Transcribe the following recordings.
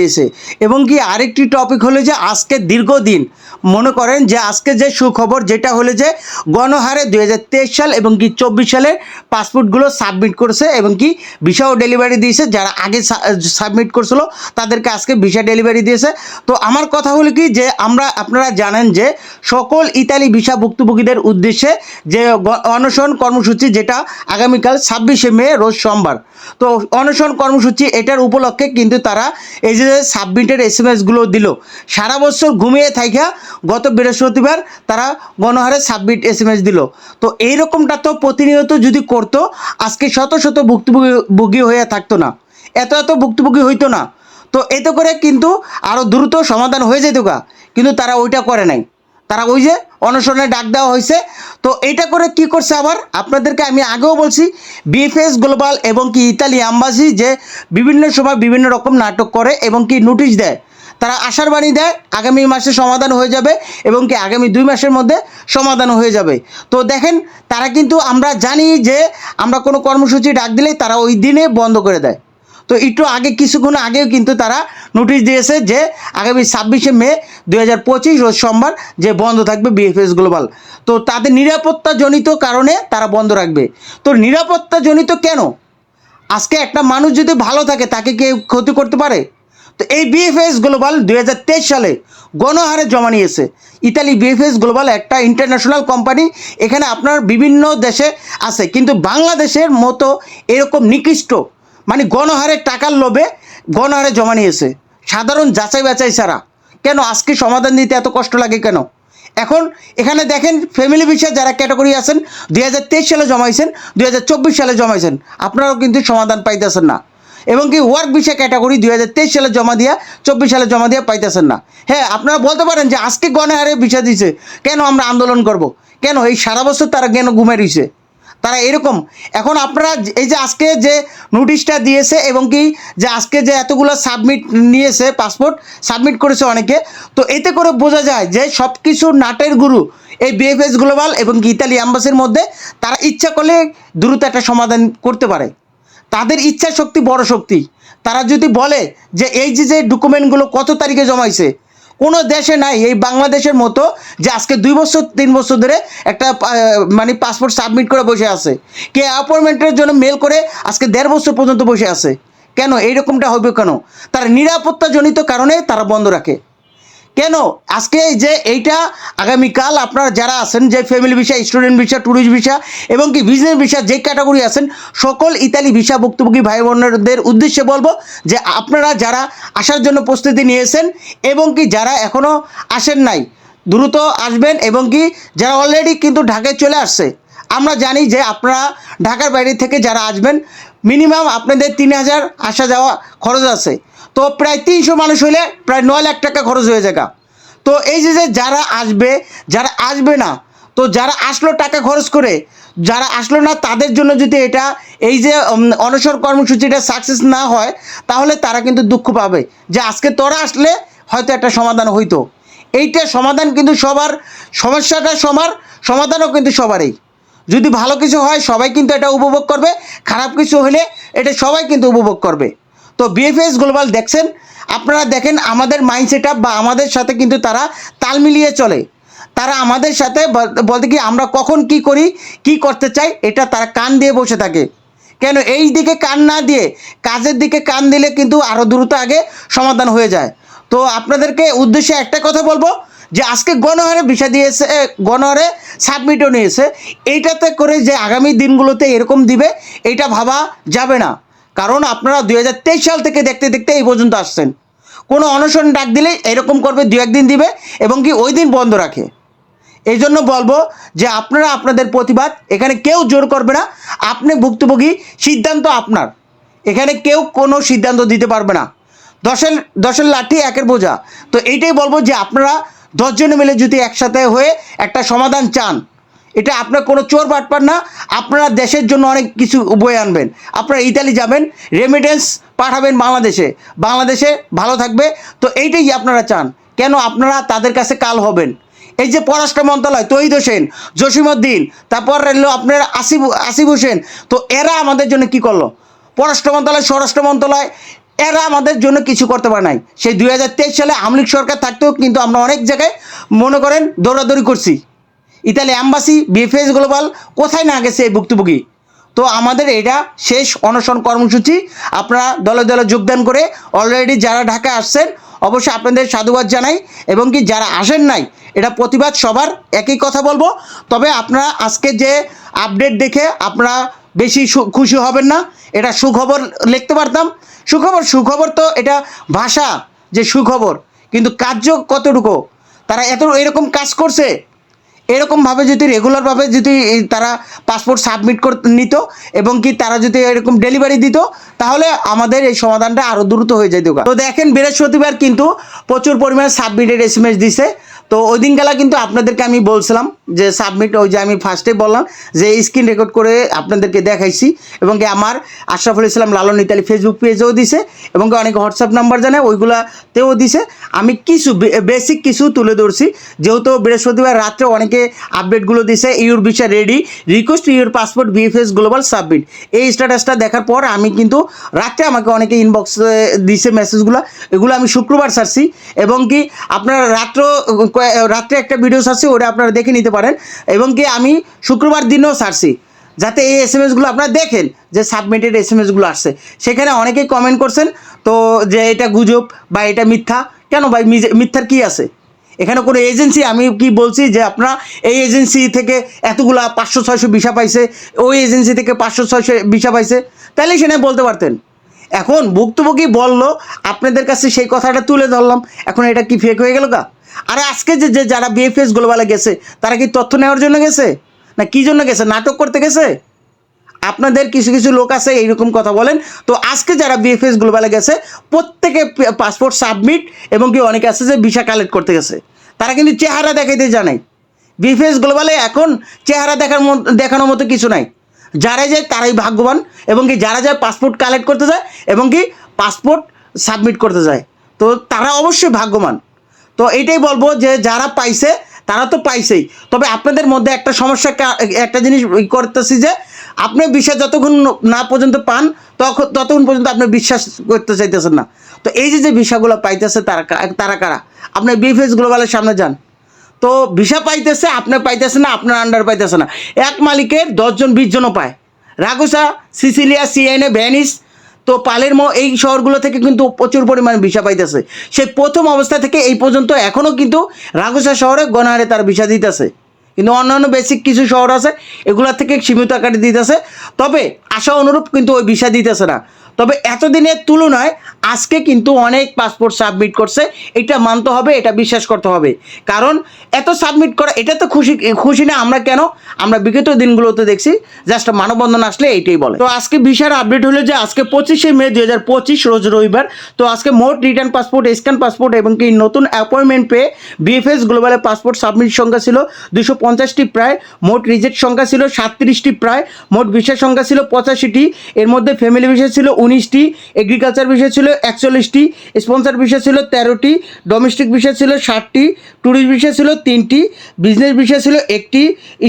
দিয়েছে। এবং কি আরেকটি টপিক হলো যে আজকে দীর্ঘদিন মনে করেন যে আজকে যে সুখবর যেটা হলো যে গণহারে দু হাজার তেইশ সাল এবং কি চব্বিশ সালের পাসপোর্টগুলো সাবমিট করেছে এবং কি ভিসাও ডেলিভারি দিয়েছে। যারা আগে সাবমিট করছিল তাদেরকে আজকে ভিসা ডেলিভারি দিয়েছে। তো আমার কথা হলো কি যে আমরা, আপনারা জানেন যে সকল ইতালি ভিসা ভুক্তভোগীদের উদ্দেশ্যে যে অনশন কর্মসূচি যেটা আগামীকাল ছাব্বিশে মে, রোজ সোমবার। তো অনশন কর্মসূচি এটার উপলক্ষে কিন্তু তারা এই যে সাবমিটের এস এম এসগুলো দিল, সারা বছর ঘুমিয়ে থাইকা গত বৃহস্পতিবার তারা গণহারে সাবমিট এস এম এস দিল। তো এইরকমটা তো প্রতিনিয়ত যদি করতো, আজকে শত শত ভুক্তভোগী, ভোগী হয়ে থাকতো না। এত এত ভুক্তভোগী হইতো না। তো এতে করে কিন্তু আরও দ্রুত সমাধান হয়ে যেত কিন্তু তারা ওইটা করে নাই। তারা ওই যে অনশনে ডাক দেওয়া হয়েছে। তো এটা করে কি করছে আবার? আপনাদেরকে আমি আগেও বলছি, বিএফএস গ্লোবাল এবং কি ইতালি আম্বাসি যে বিভিন্ন সময় বিভিন্ন রকম নাটক করে এবং কি নোটিশ দেয়, তারা আশার বাণী দেয়, আগামী মাসে সমাধান হয়ে যাবে এবং কি আগামী দুই মাসের মধ্যে সমাধান হয়ে যাবে। তো দেখেন, তারা কিন্তু আমরা জানি যে আমরা কোনো কর্মসূচি ডাক দিলেই তারা ওই দিনে বন্ধ করে দেয়। তো একটু আগে, কিছুক্ষণ আগেও কিন্তু তারা নোটিশ দিয়েছে যে আগামী ছাব্বিশে মে দুই হাজার পঁচিশ, রোজ সোমবার যে বন্ধ থাকবে বিএফএস গ্লোবাল তো তাদের নিরাপত্তাজনিত কারণে তারা বন্ধ রাখবে। তো নিরাপত্তাজনিত কেন? আজকে একটা মানুষ যদি ভালো থাকে, তাকে কেউ ক্ষতি করতে পারে? তো এই বিএফএস গ্লোবাল দুই হাজার তেইশ সালে গণহারে জমা নিয়েছে। ইতালি বিএফএস গ্লোবাল একটা ইন্টারন্যাশনাল কোম্পানি এখানে আপনার বিভিন্ন দেশে আছে। কিন্তু বাংলাদেশের মতো এরকম নিকৃষ্ট মানে গণহারে টাকার লোভে গণহারে জমা নিয়েছে। সাধারণ যাচাই বাছাই ছাড়া। কেন? আজকে সমাধান দিতে এত কষ্ট লাগে কেন? এখন এখানে দেখেন ফ্যামিলি বিষয়ে যারা ক্যাটাগরি আছেন, দুই হাজার তেইশ সালে জমাইছেন, দুই হাজার চব্বিশ সালে জমাইছেন, আপনারাও কিন্তু সমাধান পাইতেছেন না। এবং কি ওয়ার্ক বিষয় ক্যাটাগরি দুই হাজার তেইশ সালে জমা দিয়া, চব্বিশ সালে জমা দিয়া পাইতেছেন না। হ্যাঁ আপনারা বলতে পারেন যে আজকে গণহারে বিষয় দিছে কেন আমরা আন্দোলন করব? কেন এই সারা বছর তারা কেন ঘুমে রয়েছে তারা এরকম। এখন আপনারা এই যে আজকে যে নোটিশটা দিয়েছে এবং কি যে আজকে যে এতগুলো সাবমিট নিয়েছে পাসপোর্ট সাবমিট করেছে অনেকে, তো এতে করে বোঝা যায় যে সব কিছু নাটের গুরু এই বিএফএস গ্লোবাল এবং ইতালি অ্যাম্বাসির মধ্যে তারা ইচ্ছা করলে দ্রুত একটা সমাধান করতে পারে। তাদের ইচ্ছা শক্তি বড় শক্তি। তারা যদি বলে যে এই যে যে ডকুমেন্টগুলো কত তারিখে জমাইছে কোনো দেশে নাই, এই বাংলাদেশের মতো যে আজকে দুই বছর, তিন বছর ধরে একটা মানে পাসপোর্ট সাবমিট করে বসে আছে। কে অ্যাপয়েন্টমেন্টের জন্য মেল করে আজকে দেড় বছর পর্যন্ত বসে আছে। কেন? এইরকমটা হবে কেন? তারা নিরাপত্তাজনিত কারণে তারা বন্ধ রাখে। কেন? আজকে যে এইটা আগামীকাল আপনারা যারা আছেন, যে family visa student visa tourist visa এবং কি বিজনেস ভিসা যে ক্যাটাগরি আছেন, সকল ইতালি ভিসা ভুক্তভোগী ভাই বোনদের উদ্দেশ্যে বলব যে আপনারা যারা আসার জন্য প্রস্তুতি নিয়েছেন এবং কি যারা এখনও আসেন নাই, দ্রুত আসবেন এবং কি যারা অলরেডি কিন্তু ঢাকায় চলে আসছে, আমরা জানি যে আপনারা ঢাকার বাইরে থেকে যারা আসবেন মিনিমাম আপনাদের তিন হাজার আসা যাওয়া খরচ আছে। তো প্রায় তিনশো মানুষ হলে প্রায় নয় লাখ টাকা খরচ হয়ে যাবে। তো এই যে যারা আসবে যারা আসবে না, তো যারা আসলো টাকা খরচ করে, যারা আসলো না তাদের জন্য যদি এটা, এই যে অনশন কর্মসূচিটা সাকসেস না হয়, তাহলে তারা কিন্তু দুঃখ পাবে যে আজকে তোরা আসলে হয়তো একটা সমাধান হইতো। এইটা সমাধান কিন্তু সবার, সমস্যাটা সবার সমাধানও কিন্তু সবারই। যদি ভালো কিছু হয়, সবাই কিন্তু এটা উপভোগ করবে। খারাপ কিছু হলে এটা সবাই কিন্তু উপভোগ করবে। তো বিএফএস গ্লোবাল দেখছেন? আপনারা দেখেন আমাদের মাইন্ড সেট বা আমাদের সাথে কিন্তু তারা তাল মিলিয়ে চলে। তারা আমাদের সাথে বল- বলতে কি, আমরা কখন কি করি, কি করতে চাই, এটা তারা কান দিয়ে বসে থাকে। কেন? এই দিকে কান না দিয়ে, কাজের দিকে কান দিলে কিন্তু আরও দ্রুত আগে সমাধান হয়ে যায়। তো আপনাদেরকে উদ্দেশ্যে একটা কথা বলব যে আজকে গণহারে বিষয় দিয়েছে গণহারে সাবমিটও নিয়েছে, এইটাতে করে যে আগামী দিনগুলোতে এরকম দিবে, এইটা ভাবা যাবে না। কারণ আপনারা দুই হাজার তেইশ সাল থেকে দেখতে দেখতে এই পর্যন্ত আসছেন। কোনো অনশন ডাক দিলে এরকম করবে, দু একদিন দিবে এবং কি ওই দিন বন্ধ রাখে। এই জন্য বলব যে আপনারা আপনাদের প্রতিবাদ, এখানে কেউ জোর করবে না। আপনি ভুক্তভোগী, সিদ্ধান্ত আপনার। এখানে কেউ কোনো সিদ্ধান্ত দিতে পারবে না। দশের দশের লাঠি একের বোঝা। তো এইটাই বলব যে আপনারা দশজনে মিলে যদি একসাথে হয়ে একটা সমাধান চান, এটা আপনার কোনো চোর বাটপার না, আপনারা দেশের জন্য অনেক কিছু বয়ে আনবেন। আপনারা ইতালি যাবেন রেমিটেন্স পাঠাবেন বাংলাদেশে। বাংলাদেশে ভালো থাকবে। তো এইটাই আপনারা চান। কেন আপনারা তাদের কাছে কাল হবেন? এই যে পররাষ্ট্র মন্ত্রণালয় তৈদ হোসেন, জসিমউদ্দিন, তারপর রইল আপনার আসিফ আসিফ হোসেন। তো এরা আমাদের জন্য কি করল? পররাষ্ট্র মন্ত্রণালয়, স্বরাষ্ট্র মন্ত্রণালয় এরা আমাদের জন্য কিছু করতে পারে নাই। সেই দুই হাজার তেইশ সালে আমলিক সরকার থাকতেও কিন্তু আমরা অনেক জায়গায় মনে করেন দৌড়াদৌড়ি করছি। ইতালি অ্যাম্বাসি বিএফএস গ্লোবাল, কোথায় না গেছে এই ভুক্তভোগী? তো আমাদের এটা শেষ অনশন কর্মসূচি। আপনারা দলে দলে যোগদান করে অলরেডি যারা ঢাকায় আসছেন, অবশ্যই আপনাদের সাধুবাদ জানাই এবং কি যারা আসেন নাই, এটা প্রতিবাদ সবার একই কথা বলব। তবে আপনারা আজকে যে আপডেট দেখে আপনারা বেশি খুশি হবেন না। এটা সুখবর লিখতে পারতাম। সুখবর সুখবর তো এটা ভাষা, যে সুখবর। কিন্তু কার্য কতটুকু? তারা এত এরকম কাজ করছে। এরকমভাবে যদি রেগুলারভাবে যদি তারা পাসপোর্ট সাবমিট কর নিত এবং কি তারা যদি এরকম ডেলিভারি দিত, তাহলে আমাদের এই সমাধানটা আরও দ্রুত হয়ে যেত তো দেখেন, বৃহস্পতিবার কিন্তু প্রচুর পরিমাণে সাবমিটেড এস এম এস দিছে। তো ওই দিনকালা কিন্তু আপনাদেরকে আমি বলছিলাম যে সাবমিট ওই যে আমি ফার্স্টে বললাম যে স্ক্রিন রেকর্ড করে আপনাদেরকে দেখাইছি এবং কি আমার আশরাফুল ইসলাম লালন ইতালি ফেসবুক পেজেও দিছে এবং অনেকে হোয়াটসঅ্যাপ নাম্বার জানে ওইগুলাতেও দিছে। আমি কিছু বেসিক কিছু তুলে ধরছি। যেহেতু বৃহস্পতিবার রাত্রে অনেকে আপডেটগুলো দিছে, your visa ready request your passport BFS global submit এই স্ট্যাটাসটা দেখার পর আমি কিন্তু রাত্রে আমাকে অনেকে ইনবক্স দিছে মেসেজগুলো এগুলো আমি শুক্রবার ছাড়ছি। এবং কি আপনারা রাত্র রাত্রে একটা ভিডিও ছাড়ছি, ওটা আপনারা দেখে নিতে পারেন। এবং কি আমি শুক্রবার দিনও ছাড়ছি, যাতে এই এস এম এসগুলো আপনারা দেখেন যে সাবমিটেড এস এম এসগুলো আসছে। সেখানে অনেকেই কমেন্ট করছেন, তো যে এটা গুজব বা এটা মিথ্যা, কেন ভাই মিথ্যার কি আছে? এখানে কোনো এজেন্সি আমি কি বলছি যে আপনারা এই এজেন্সি থেকে এতগুলা পাঁচশো, ছয়শো ভিসা পাইছে, ওই এজেন্সি থেকে পাঁচশো, ছয়শো ভিসা পাইছে তাহলে সেখানে বলতে পারতেন। এখন ভুক্তভোগী বলল, আপনাদের কাছে সেই কথাটা তুলে ধরলাম, এখন এটা কি ফেক হয়ে গেল গা? আরে আজকে যে যে যারা বিএফএস গ্লোবালে গেছে, তারা কি তথ্য নেওয়ার জন্য গেছে? না কি জন্য গেছে? নাটক করতে গেছে? আপনাদের কিছু কিছু লোক আছে, এইরকম কথা বলেন। তো আজকে যারা বিএফএস গ্লোবালে গেছে, প্রত্যেকে পাসপোর্ট সাবমিট এবং কি অনেকে আছে যে ভিসা কালেক্ট করতে গেছে। তারা কিন্তু চেহারা দেখাইতে জানে বিএফএস গ্লোবালে এখন চেহারা দেখার দেখানোর মতো কিছু নাই। যারা যায়, তারাই ভাগ্যবান এবং কি যারা যায় পাসপোর্ট কালেক্ট করতে যায় এবং কি পাসপোর্ট সাবমিট করতে যায়। তো তারা অবশ্যই ভাগ্যবান। তো এইটাই বলব যে যারা পাইছে, তারা তো পাইছেই। তবে আপনাদের মধ্যে একটা সমস্যা একটা জিনিস করতেছি যে, আপনি বিশ্বাস যতক্ষণ না পর্যন্ত পান তখন ততক্ষণ পর্যন্ত আপনি বিশ্বাস করতে চাইতেছেন না। তো এই যে যে ভিসাগুলো পাইতেছে তারা তারা কারা? আপনি বিফেস গ্লোবালের সামনে যান। তো ভিসা পাইতেছে, আপনি পাইতেছে না, আপনার আন্ডার পাইতেছে না। এক মালিকের দশজন, বিশ জনও পায়। রাগুসা, সিসিলিয়া সিএনএ ভ্যানিস তো পালের ম এই শহরগুলো থেকে কিন্তু প্রচুর পরিমাণে ভিসা পাইতেছে। সেই প্রথম অবস্থা থেকে এই পর্যন্ত এখনও কিন্তু রাঘুসা শহরে গণহারে তার ভিসা দিতেছে। কিন্তু অন্যান্য বেসিক কিছু শহর আছে, এগুলা থেকে সীমিত আকারে দিতেছে। তবে আশা অনুরূপ কিন্তু ওই বিষা দিতেছে না। তবে এতদিনের তুলনায় আজকে কিন্তু অনেক পাসপোর্ট সাবমিট করছে, এটা মানতে হবে, এটা বিশ্বাস করতে হবে। কারণ এত সাবমিট করা, এটা তো খুশি খুশি না আমরা কেন? আমরা বিগত দিনগুলোতে দেখছি জাস্ট মানববন্ধন আসলে এইটাই বলে। তো আজকে বিশাল আপডেট হলো যে আজকে পঁচিশে মে দুই হাজার পঁচিশ, রোজ রবিবার, তো আজকে মোট রিটার্ন পাসপোর্ট স্ক্যান পাসপোর্ট এবং কি নতুন অ্যাপয়েন্টমেন্ট পেয়ে বিএফএস গ্লোবালের পাসপোর্ট সাবমিট সংখ্যা ছিল দুশো পঞ্চাশটি প্রায়, মোট রিজেক্ট সংখ্যা ছিল সাতত্রিশটি প্রায়, মোট ভিসার সংখ্যা ছিল পঁচাশিটি, এর মধ্যে ফ্যামিলি ভিসা ছিল উনিশটি এগ্রিকালচার ভিসা ছিল একচল্লিশটি স্পন্সার ভিসা ছিল তেরোটি ডোমেস্টিক ভিসা ছিল ষাটটি ট্যুরিস্ট ভিসা ছিল তিনটি বিজনেস ভিসা ছিল একটি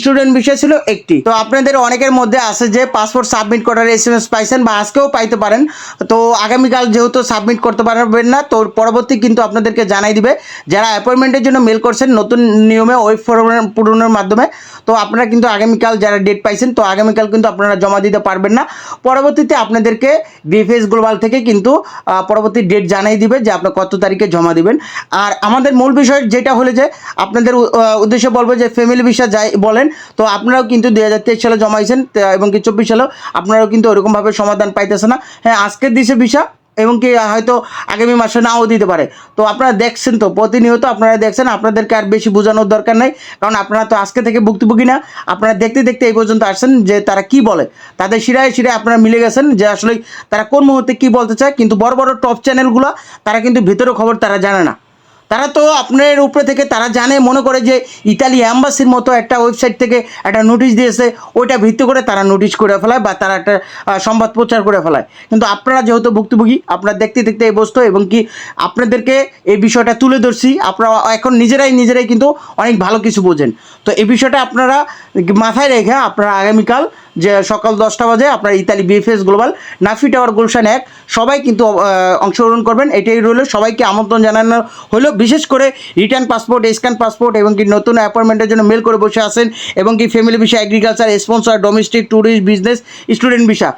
স্টুডেন্ট ভিসা ছিল একটি। তো আপনাদের অনেকের মধ্যে আছে যে পাসপোর্ট সাবমিট করার এস এম এস পাইছেন বা আজকেও পাইতে পারেন। তো আগামীকাল যেহেতু সাবমিট করতে পারবেন না, তো পরবর্তী কিন্তু আপনাদেরকে জানাই দিবে। যারা অ্যাপয়েন্টমেন্টের জন্য মেল করছেন, নতুন নিয়মে ওয়েব ফর্ম পূরণের মাধ্যমে, তো আপনারা কিন্তু আগামীকাল যারা ডেট পাইছেন, তো আগামীকাল কিন্তু আপনারা জমা দিতে পারবেন না। পরবর্তীতে আপনাদেরকে বিএফএস গ্লোবাল থেকে কিন্তু পরবর্তী ডেট জানাই দিবে যে আপনি কত তারিখে জমা দিবেন। আর আমাদের মূল বিষয় যেটা হলে যে, আপনাদের উদ্দেশ্যে বলব যে ফ্যামিলি ভিসা যাই বলেন, তো আপনারাও কিন্তু দু হাজার তেইশ সালে জমাইছেন এবং কি চব্বিশ সালেও আপনারাও কিন্তু ওরকমভাবে সমাধান পাইতেছে না। হ্যাঁ আজকের দিশে ভিসা এবং কি হয়তো আগামী মাসে নাও দিতে পারে। তো আপনারা দেখছেন তো, প্রতিনিয়ত আপনারা দেখছেন, আপনাদেরকে আর বেশি বোঝানোর দরকার নাই। কারণ আপনারা তো আজকে থেকে ভুক্তভোগী না, আপনারা দেখতে দেখতে এই পর্যন্ত আসছেন যে তারা কি বলে। তাদের শিরায় শিরায় আপনারা মিলে গেছেন যে আসলে তারা কোন মুহূর্তে কি বলতে চায়, কিন্তু বড় বড় টপ চ্যানেলগুলো তারা কিন্তু ভিতরে খবর তারা জানে না। তারা তো আপনার উপরে থেকে, তারা জানে, মনে করে যে ইতালি অ্যাম্বাসির মতো একটা ওয়েবসাইট থেকে একটা নোটিশ দিয়েছে, ওইটা ভিত্তি করে তারা নোটিশ করে ফেলায় বা তারা একটা সংবাদ প্রচার করে ফেলায়। কিন্তু আপনারা যেহেতু ভুক্তভোগী, আপনারা দেখতে দেখতে এই বস্তু এবং কি আপনাদেরকে এই বিষয়টা তুলে ধরছি, আপনারা এখন নিজেরাই নিজেরাই কিন্তু অনেক ভালো কিছু বোঝেন। তো এই বিষয়টা আপনারা মাথায় রেখে আপনারা আগামীকাল যে সকাল দশটা বাজে আপনার Italy BFS global, Nafi tower Gulshan এক, সবাই কিন্তু অংশগ্রহণ করবেন, এটাই রইল। সবাইকে আমন্ত্রণ জানানো হলো, বিশেষ করে রিটার্ন পাসপোর্ট, স্ক্যান পাসপোর্ট এবং কি নতুন অ্যাপয়েন্টমেন্টের জন্য মেল করে বসে আছেন এবং কি family visa agriculture sponsor domestic tourist business student visa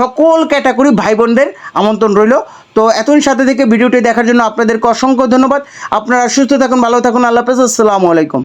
সকল ক্যাটাগরি ভাই বোনদের আমন্ত্রণ রইল। তো এতদিন সাথে থেকে ভিডিওটি দেখার জন্য আপনাদেরকে অসংখ্য ধন্যবাদ। আপনারা সুস্থ থাকুন, ভালো থাকুন, আল্লাহ হাফেজ, আসসালামু আলাইকুম।